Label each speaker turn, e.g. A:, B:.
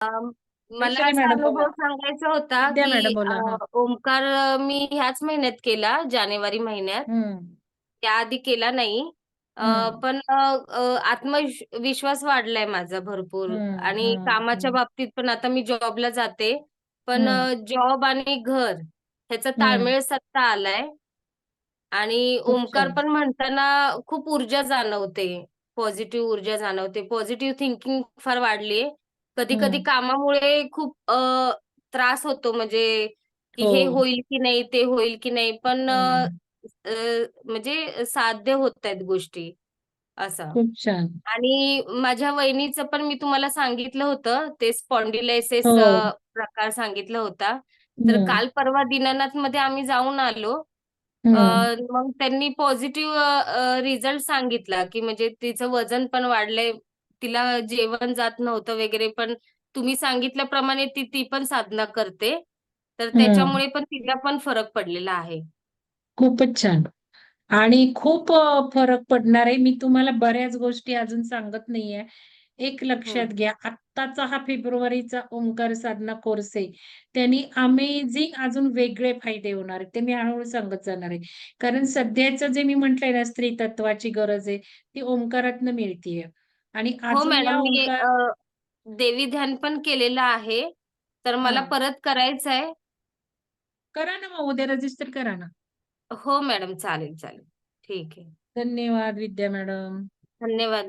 A: मला असा
B: मॅडम
A: अनुभव सांगायचा होता की
B: मॅडम बोला हा.
A: अं, मी ह्याच महिन्यात केला जानेवारी महिन्यात.
B: हम्म.
A: त्याआधी केला नाही. अं,
B: हम्म.
A: पण अं, अं, आत्मविश्वास वाढलाय माझा भरपूर.
B: हम्म
A: आणि
B: हम्म
A: कामाच्या
B: हम्म.
A: बाबतीत पण आता मी जॉबला जाते. पण
B: हम्म.
A: जॉब आणि घर ह्याचा
B: हम्म.
A: ताळमेळ साधता आलाय. आणि
B: खूप छान.
A: पण म्हणताना खूप ऊर्जा जाणवते. पॉझिटिव्ह ऊर्जा जाणवते. पॉझिटिव्ह थिंकिंग फार वाढलीये. कधी कधी कामामुळे खूप अ, त्रास होतो म्हणजे की
B: हो
A: हे. होईल की नाही ते होईल की नाही पण अ,
B: हम्म
A: अ, म्हणजे साध्य होत आहेत गोष्टी असं.
B: खूप छान.
A: आणि माझ्या वहिनीचं पण मी तुम्हाला सांगितलं होतं ते स्पॉन्डिलायसिस
B: हो.
A: प्रकार सांगितला होता. तर काल परवा दीनानाथमध्ये आम्ही जाऊन आलो. अ, मग त्यांनी पॉझिटिव्ह रिझल्ट सांगितला की म्हणजे तिचं वजन पण वाढलंय तिला जेवण जात नव्हतं वगैरे पण तुम्ही सांगितल्याप्रमाणे ती ती पण साधना करते. तर त्याच्यामुळे पण तिला पण फरक पडलेला आहे.
B: खूपच छान. आणि खूप फरक पडणार आहे. मी तुम्हाला बऱ्याच गोष्टी अजून सांगत नाहीये. एक लक्षात घ्या आत्ताचा हा फेब्रुवारीचा ओंकार साधना कोर्स आहे. त्यांनी अमेझिंग अजून वेगळे फायदे होणार आहेत. ते मी हळूहळू सांगत जाणार आहे. कारण सध्याचं जे मी म्हटलंय ना स्त्री तत्वाची गरज आहे ती ओंकारातनं मिळतीये. आणि
A: हो
B: अजून या
A: मॅडम मी
B: ओंकार
A: अ, देवी ध्यान पण केलेलं आहे. तर
B: हा.
A: मला परत करायचं आहे.
B: करा ना मग उद्या रजिस्टर करा ना.
A: हो मॅडम चालेल चालेल. ठीक आहे.
B: धन्यवाद विद्या मॅडम.
A: धन्यवाद.